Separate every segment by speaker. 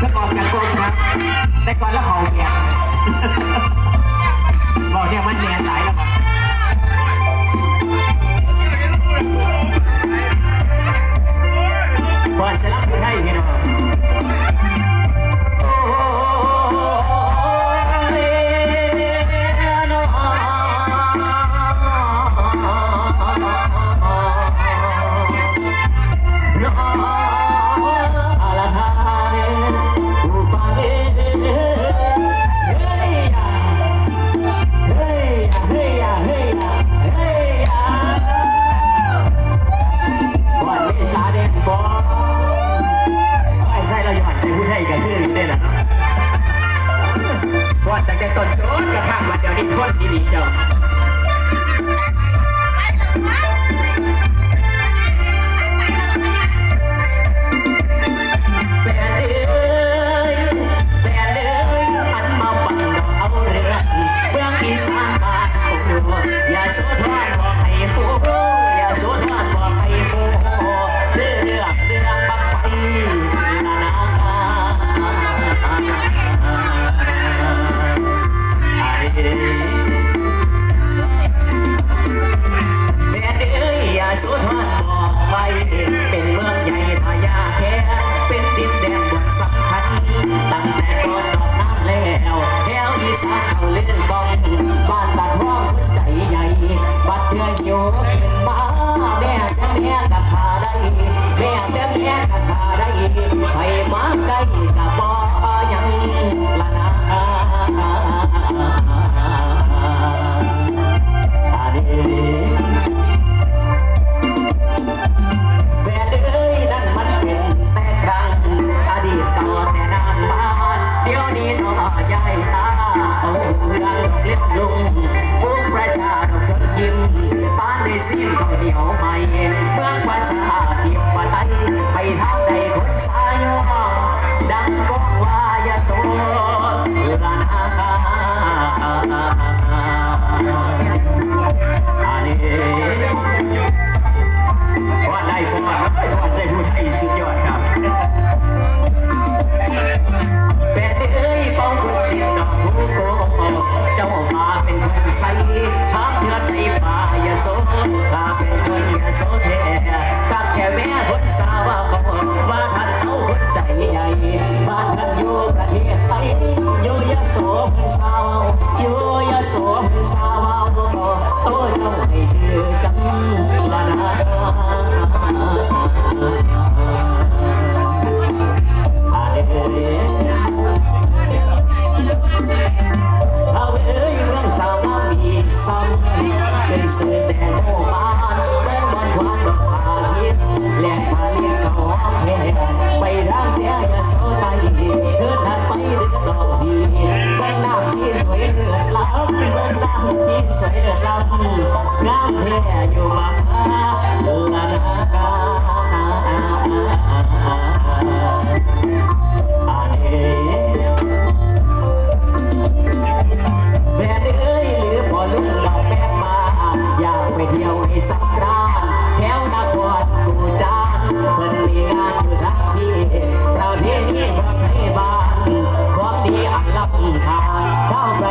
Speaker 1: แต่ก่อนกันกลมครับ แต่ก่อนแล้วเขาเนี่ยบอกเนี่ยมันแหนสาย ตั้งแต่ต้นจนกระทั่งวันเดียวนี้คนดีๆเจ้า Berlin. เดี๋ยวไปเมืองว่าชา สาวของว่าท่านเอาหัวใจใหญ่บ้าท่านอยู่ประไทยอยู่ยะโสเป็นสาวอยู่ยะโสเป็นสาวโตเจ้าให้ชื่อจำลานาอาเดเอาเอ้ยเรื่องสาวมีซ้ำเป็นเสือแดง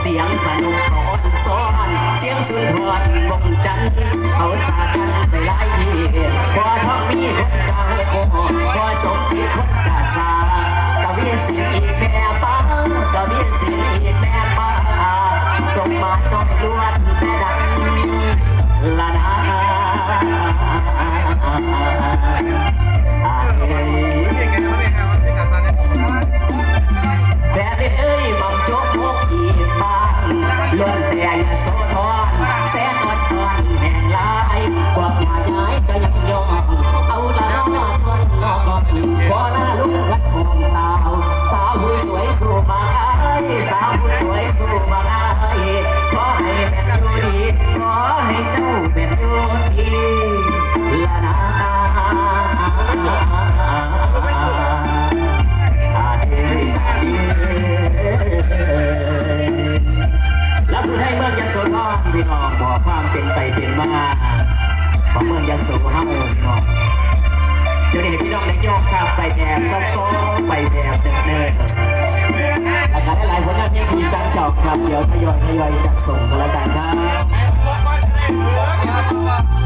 Speaker 1: เสียงสนุกขอนซ้อนเสียงสุนทรวงจันทร์เอาสากันไปไล่ที่พอท้มีคนกลางพอสมจิคนกาสากวีสีแม่ป้ กวิตสีแต่มาสมมาต้องล้วน แบบซอฟๆไปแบบเดิมๆราการได้หลายผลงานเพลงดีสั่งจองครับเดี๋ยวทยอยทยอยจะส่งกันแล้วกันครับ